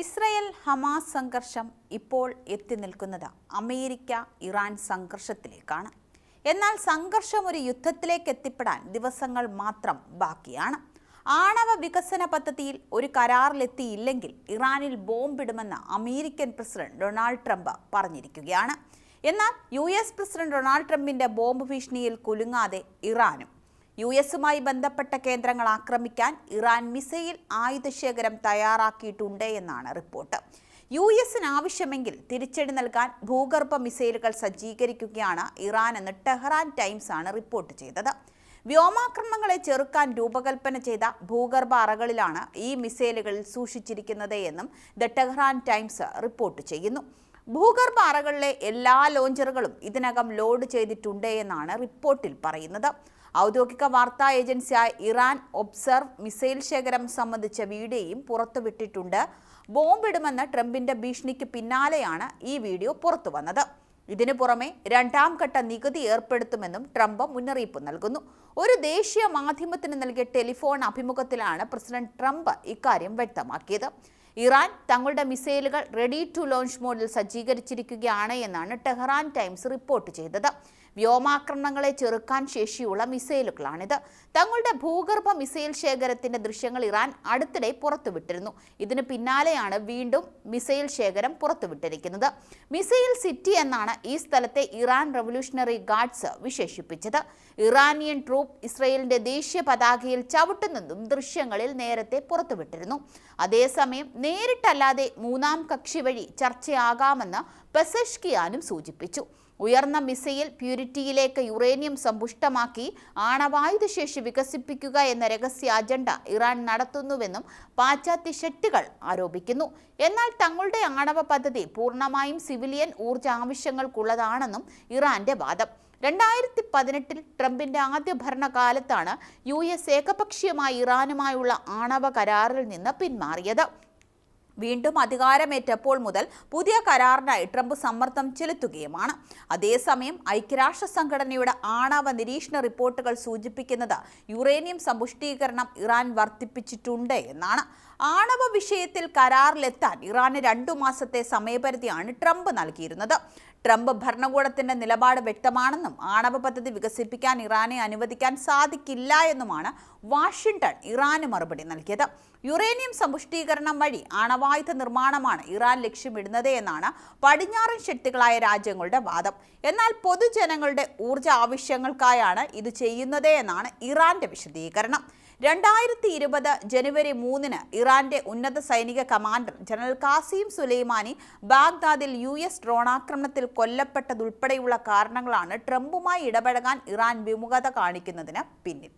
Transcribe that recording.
Israel Hamas സംഘർഷം ഇപ്പോൾ എത്തി നിൽക്കുന്നത് അമേരിക്ക ഇറാൻ സംഘർഷത്തിലേക്കാണ്. എന്നാൽ സംഘർഷം ഒരു യുദ്ധത്തിലേക്ക് എത്തിപ്പെടാൻ ദിവസങ്ങൾ മാത്രം ബാക്കിയാണ്. ആണവ വികസന പദ്ധതിയിൽ ഒരു കരാറിലെത്തിയില്ലെങ്കിൽ ഇറാനിൽ ബോംബിടുമെന്ന് അമേരിക്കൻ പ്രസിഡന്റ് ഡൊണാൾഡ് ട്രംപ് പറഞ്ഞിരിക്കുകയാണ്. എന്നാൽ യു എസ് പ്രസിഡന്റ് ഡൊണാൾഡ് ട്രംപിന്റെ ബോംബ് ഭീഷണിയിൽ കുലുങ്ങാതെ ഇറാനും യു എസുമായി ബന്ധപ്പെട്ട കേന്ദ്രങ്ങൾ ആക്രമിക്കാൻ ഇറാൻ മിസൈൽ ആയുധശേഖരം തയ്യാറാക്കിയിട്ടുണ്ട് എന്നാണ് റിപ്പോർട്ട്. യു എസിന് ആവശ്യമെങ്കിൽ തിരിച്ചടി നൽകാൻ ഭൂഗർഭ മിസൈലുകൾ സജ്ജീകരിക്കുകയാണ് ഇറാൻ എന്ന് ടെഹ്റാൻ ടൈംസ് ആണ് റിപ്പോർട്ട് ചെയ്തത്. വ്യോമാക്രമണങ്ങളെ ചെറുക്കാൻ രൂപകൽപ്പന ചെയ്ത ഭൂഗർഭ അറകളിലാണ് ഈ മിസൈലുകൾ സൂക്ഷിച്ചിരിക്കുന്നത് എന്നും ദ ടെഹ്റാൻ ടൈംസ് റിപ്പോർട്ട് ചെയ്യുന്നു. ഭൂഗർഭ അറകളിലെ എല്ലാ ലോഞ്ചറുകളും ഇതിനകം ലോഡ് ചെയ്തിട്ടുണ്ട് എന്നാണ് റിപ്പോർട്ടിൽ പറയുന്നത്. ഔദ്യോഗിക വാർത്താ ഏജൻസിയായ ഇറാൻ ഒബ്സർവ് മിസൈൽ ശേഖരം സംബന്ധിച്ച വീഡിയോയും പുറത്തുവിട്ടിട്ടുണ്ട്. ബോംബിടുമെന്ന ട്രംപിന്റെ ഭീഷണിക്ക് പിന്നാലെയാണ് ഈ വീഡിയോ പുറത്തു വന്നത് ഇതിനു പുറമെ രണ്ടാം ഘട്ട നികുതി ഏർപ്പെടുത്തുമെന്നും ട്രംപ് മുന്നറിയിപ്പ് നൽകുന്നു. ഒരു ദേശീയ മാധ്യമത്തിന് നൽകിയ ടെലിഫോൺ അഭിമുഖത്തിലാണ് പ്രസിഡന്റ് ട്രംപ് ഇക്കാര്യം വ്യക്തമാക്കിയത്. ഇറാൻ തങ്ങളുടെ മിസൈലുകൾ റെഡി ടു ലോഞ്ച് മോഡിൽ സജ്ജീകരിച്ചിരിക്കുകയാണ് എന്നാണ് ടെഹ്റാൻ ടൈംസ് റിപ്പോർട്ട് ചെയ്തത്. വ്യോമാക്രമണങ്ങളെ ചെറുക്കാൻ ശേഷിയുള്ള മിസൈലുകളാണിത്. തങ്ങളുടെ ഭൂഗർഭ മിസൈൽ ശേഖരത്തിന്റെ ദൃശ്യങ്ങൾ ഇറാൻ അടുത്തിടെ പുറത്തുവിട്ടിരുന്നു. ഇതിന് പിന്നാലെയാണ് വീണ്ടും മിസൈൽ ശേഖരം പുറത്തുവിട്ടിരിക്കുന്നത്. മിസൈൽ സിറ്റി എന്നാണ് ഈ സ്ഥലത്തെ ഇറാൻ റവല്യൂഷണറി ഗാർഡ്സ് വിശേഷിപ്പിച്ചത്. ഇറാനിയൻ ട്രൂപ്പ് ഇസ്രയേലിന്റെ ദേശീയ പതാകയിൽ ചവിട്ടുന്നതും ദൃശ്യങ്ങളിൽ നേരത്തെ പുറത്തുവിട്ടിരുന്നു. അതേസമയം നേരിട്ടല്ലാതെ മൂന്നാം കക്ഷി വഴി ചർച്ചയാകാമെന്ന് പെസഷ്കിയാനും സൂചിപ്പിച്ചു. ഉയർന്ന മിസൈൽ പ്യൂരിറ്റിയിലേക്ക് യുറേനിയം സമ്പുഷ്ടമാക്കി ആണവായുധ ശേഷി വികസിപ്പിക്കുക എന്ന രഹസ്യ അജണ്ട ഇറാൻ നടത്തുന്നുവെന്നും പാശ്ചാത്യ ശക്തികൾ ആരോപിക്കുന്നു. എന്നാൽ തങ്ങളുടെ ആണവ പദ്ധതി പൂർണമായും സിവിലിയൻ ഊർജ ആവശ്യങ്ങൾക്കുള്ളതാണെന്നും ഇറാന്റെ വാദം. രണ്ടായിരത്തി പതിനെട്ടിൽ ട്രംപിന്റെ ആദ്യ ഭരണകാലത്താണ് യു എസ് ഏകപക്ഷീയമായി ഇറാനുമായുള്ള ആണവ കരാറിൽ നിന്ന് പിന്മാറിയത്. വീണ്ടും അധികാരമേറ്റപ്പോൾ മുതൽ പുതിയ കരാറിനായി ട്രംപ് സമ്മർദ്ദം ചെലുത്തുകയുമാണ്. അതേസമയം ഐക്യരാഷ്ട്ര സംഘടനയുടെ ആണവ നിരീക്ഷണ റിപ്പോർട്ടുകൾ സൂചിപ്പിക്കുന്നത് യുറേനിയം സമ്പുഷ്ടീകരണം ഇറാൻ വർദ്ധിപ്പിച്ചിട്ടുണ്ട് എന്നാണ്. ആണവ വിഷയത്തിൽ കരാറിലെത്താൻ ഇറാന് രണ്ടു മാസത്തെ സമയപരിധിയാണ് ട്രംപ് നൽകിയിരുന്നത്. ട്രംപ് ഭരണകൂടത്തിന്റെ നിലപാട് വ്യക്തമാണെന്നും ആണവ പദ്ധതി വികസിപ്പിക്കാൻ ഇറാനെ അനുവദിക്കാൻ സാധിക്കില്ല എന്നുമാണ് വാഷിംഗ്ടൺ ഇറാന് മറുപടി നൽകിയത്. യുറേനിയം സമ്പുഷ്ടീകരണം വഴി ആണവായുധ നിർമ്മാണമാണ് ഇറാൻ ലക്ഷ്യമിടുന്നത് എന്നാണ് പടിഞ്ഞാറൻ ശക്തികളായ രാജ്യങ്ങളുടെ വാദം. എന്നാൽ പൊതുജനങ്ങളുടെ ഊർജ ആവശ്യങ്ങൾക്കായാണ് ഇത് ചെയ്യുന്നത് എന്നാണ് ഇറാന്റെ വിശദീകരണം. രണ്ടായിരത്തി ഇരുപത് ജനുവരി മൂന്നിന് ഇറാന്റെ ഉന്നത സൈനിക കമാൻഡർ ജനറൽ കാസിം സുലൈമാനി ബാഗ്ദാദിൽ യു എസ് ഡ്രോണാക്രമണത്തിൽ കൊല്ലപ്പെട്ടതുൾപ്പെടെയുള്ള കാരണങ്ങളാണ് ട്രംപുമായി ഇടപഴകാൻ ഇറാൻ വിമുഖത കാണിക്കുന്നതിന് പിന്നിൽ.